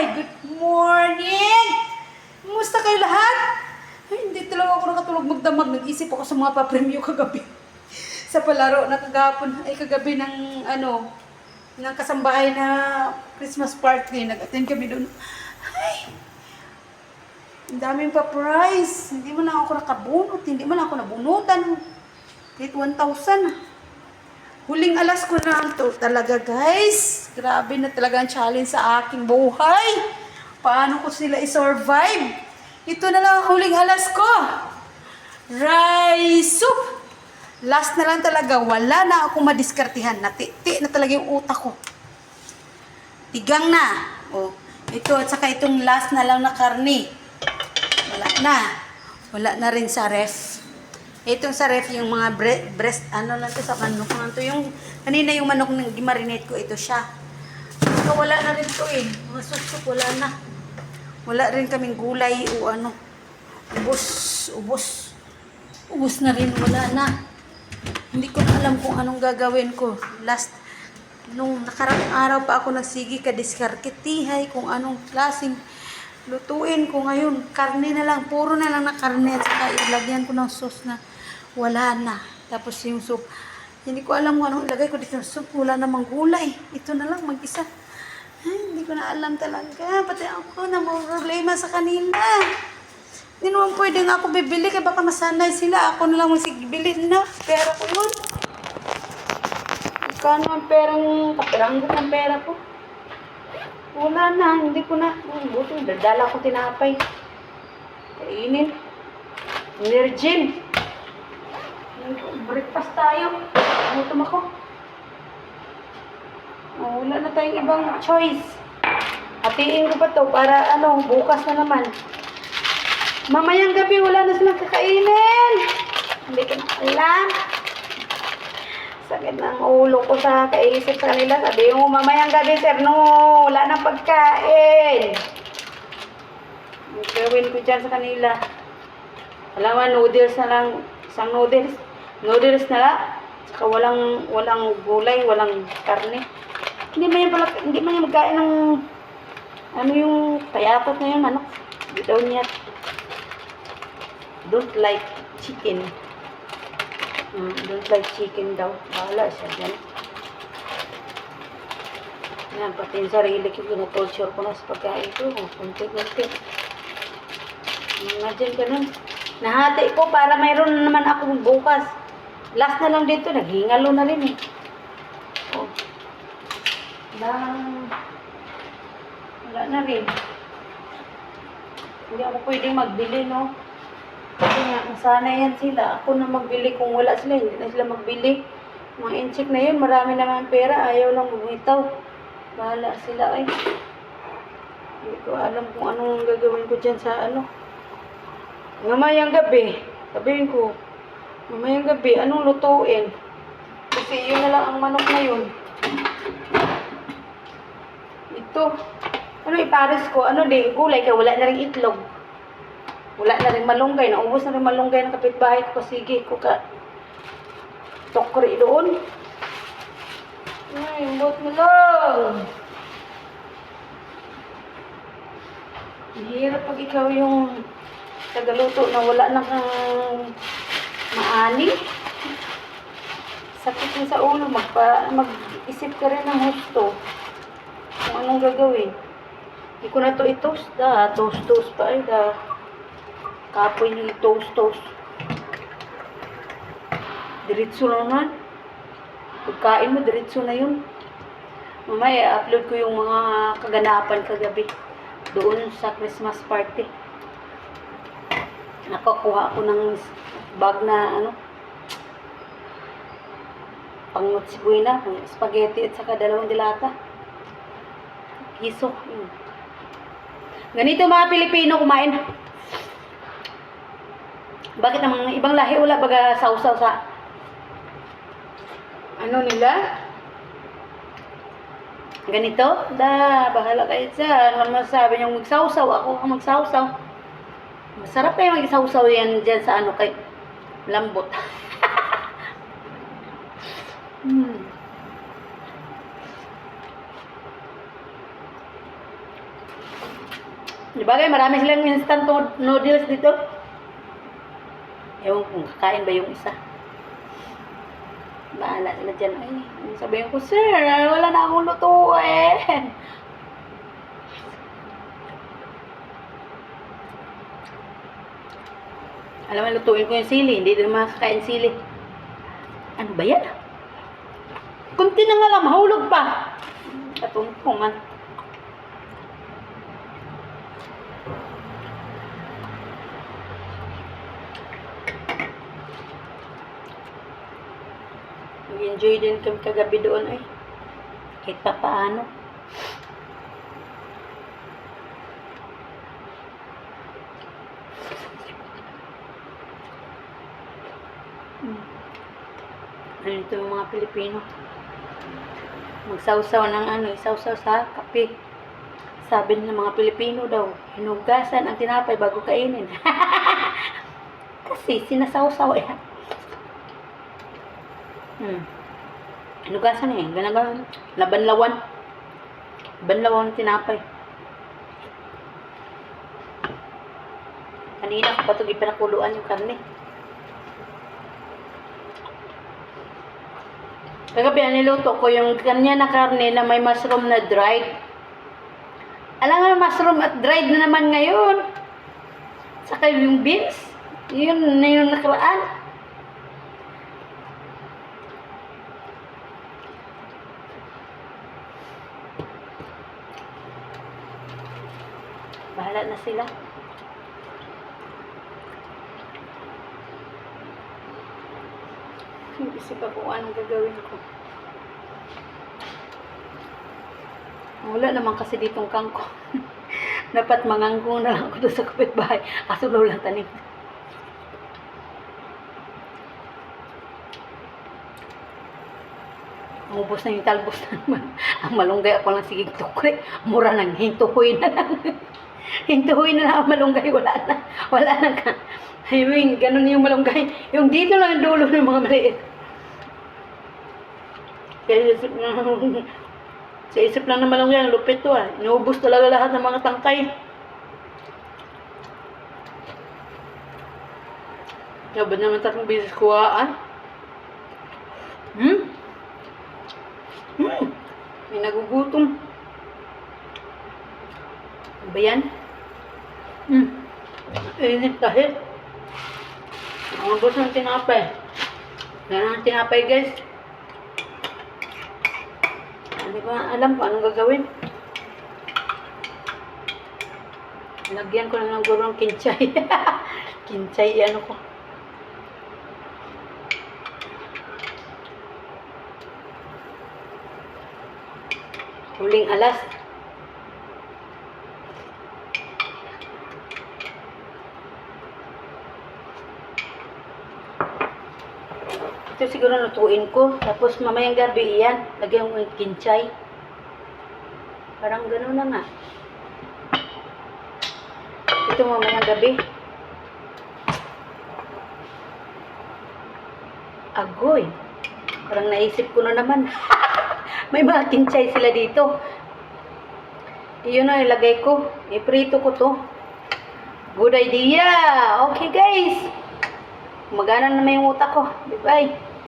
Hi! Good morning! Kumusta kayo lahat? Ay, hindi talaga ako nakatulog magdamag. Nag-isip ako sa mga papremyo kagabi. sa palaro na kagapon, ay kagabi ng ano, ng kasambahay na Christmas party. Nag-attend kami doon. Ay! Ang daming pa prize. Hindi mo na ako nakabunot. Hindi mo na ako nabunutan. Kahit 1,000. Huling alas ko na to talaga guys. Grabe na talaga ang challenge sa aking buhay. Paano ko sila i-survive? Ito na lang ang huling alas ko. Rice soup. Last na lang talaga. Wala na akong madiskartihan. Natiti na talaga yung utak ko. Tigang na. Oh, ito at saka itong last na lang na karni. Wala na. Wala na rin sa ref. Itong sa ref, yung mga bre- breast, ano na to sa manok na to. Yung, kanina yung manok na gimarinate ko, ito siya. So, wala na rin to eh. Mga susuk, wala na. Wala rin kaming gulay o ano. Ubus, ubus. Ubus na rin, wala na. Hindi ko na alam kung anong gagawin ko. Last, nung nakarang araw pa ako nagsigi ka diskarketihay kung anong klaseng lutuin ko ngayon. Karne na lang, puro na lang na karne at saka ilagyan ko ng sauce na wala na. Tapos yung soup, hindi ko alam kung anong ilagay ko dito soup. Wala namang gulay. Ito na lang, mag-isa. Hindi ko na alam talaga. Pati ako na problema sa kanila. Hindi naman pwede nga ako bibili kaya baka masanay sila. Ako na lang masigibili na. Pera ko yun. Kano ang perang, kapiranggot ng pera ko. Wala na, hindi ko na. Hmm, buti, dadala ko tinapay. Kainin. Virgin. Breakfast tayo. Gutom ako. Oh, wala na tayong ibang choice. Hatiin ko pa to para ano, bukas na naman. Mamayang gabi, wala na silang kakainin. Hindi ko alam. Sakit ng ulo ko sa kaisip sa kanila. Sabi mo, mamayang gabi, sir, no, wala nang pagkain. Gawin ko dyan sa kanila. Alam mo, noodles na lang. Isang noodles. Noodles na lang. Saka walang, walang gulay, walang karne. Hindi man yan pala, hindi man yan magkain ng, ano yung kayapot na yun, ano? Hindi daw niya. Don't like chicken. Mm, don't like chicken daw. Bahala siya dyan. Yan, pati yung sarili ko, torture ko na sa pagkain ko. Kunti-kunti. Imagine ka nun. Nahati ko para mayroon naman ako bukas. Last na lang dito, naghingalo na rin eh. Lang... Wala na rin. Hindi ako pwedeng magbili, no? Kasi nga, sana yan sila. Ako na magbili. Kung wala sila, hindi na sila magbili. Mga incheck na yun, marami naman pera. Ayaw lang bumitaw. Bahala sila ay. Hindi ko alam kung anong gagawin ko dyan sa ano. Mamayang gabi, sabihin ko, mamayang gabi, anong lutuin? Kasi yun na lang ang manok na yun. Ito. Ano ipares ko? Ano din? Gulay ka, wala na rin itlog. Wala na rin malunggay. Naubos na rin malunggay ng kapitbahay ko. Sige ko ka. Tokri doon. Ay, imbot mo lang. Ang Hirap pag ikaw yung tagaluto na wala na kang maani. Sakit sa ulo. Magpa, mag-isip ka rin ng husto. Anong gagawin. Hindi ko na to i-toast. Da, toast-toast pa ay da. Kapoy yung i-toast-toast. Diretso na naman. Pagkain mo, diretso na yun. Mamaya, upload ko yung mga kaganapan kagabi. Doon sa Christmas party. Nakakuha ako ng bag na ano, pang buena, pang spaghetti at saka dalawang dilata. Yun. Ganito mga Pilipino kumain. Bakit ang mga ibang lahi wala baga sausaw sa ano nila? Ganito? Da, bahala kayo dyan. Ano masasabi niyong magsawsaw? Ako ang magsawsaw. Masarap kayo magsawsaw yan dyan sa ano kay lambot. hmm. Di ba guys, marami silang instant no- noodles dito. Ewan kung kakain ba yung isa. Bahala sila dyan. Ay, sabihin ko, sir, wala na akong lutuin. Alam mo, lutuin ko yung sili. Hindi din makakain sili. Ano ba yan? Kunti na nga lang, mahulog pa. Katungtungan. Nag-enjoy din kami kagabi doon ay. Kahit pa paano. Hmm. Ano ito mga Pilipino? Magsawsaw ng ano, isawsaw sa kape. Sabi ng mga Pilipino daw, hinugasan ang tinapay bago kainin. Kasi sinasawsaw yan. Hmm. Hinugasan eh. Ganun ganun. Labanlawan. Labanlawan tinapay. Kanina ko pa ito ipinakuluan yung karne. Kagabi, niluto ko yung kanya na karne na may mushroom na dried. Alam nga, mushroom at dried na naman ngayon. Saka yung beans. Yun na yung nakaraan. Bahala na sila. Isip pa kung anong gagawin ko. Wala naman kasi ditong kangko. Dapat mangangkong na lang ako doon sa kapitbahay. Kaso wala tanim. Umubos na yung talbos naman. Ang malunggay ako lang sige tukri. Mura nang hintuhoy na lang. hintuhoy na lang ang malunggay. Wala na. Wala na ka. I mean, ganun yung malunggay. Yung dito lang ang dulo ng mga maliit. Kaya isip na, sa isip lang ng malunggay, ang lupit to ah. Inuubos talaga lahat ng mga tangkay. Ba naman tatlong beses kuhaan? Hmm? Hmm. May nagugutom. Ano ba yan? Hmm. Init kahit. Ang ubos ng tinapay. Yan ang tinapay guys. Hindi ko alam kung anong gagawin. Lagyan ko na ng gurong kinchay. kinchay, ano ko. Huling alas. Ito siguro lutuin ko. Tapos mamayang gabi iyan. Lagyan ko yung kinchay. Parang gano'n na nga. Ito mamayang gabi. Agoy. Parang naisip ko na naman. May mga kinchay sila dito. Iyon na ilagay ko. Iprito ko to. Good idea. Okay guys. Magana na may utak ko. Bye-bye.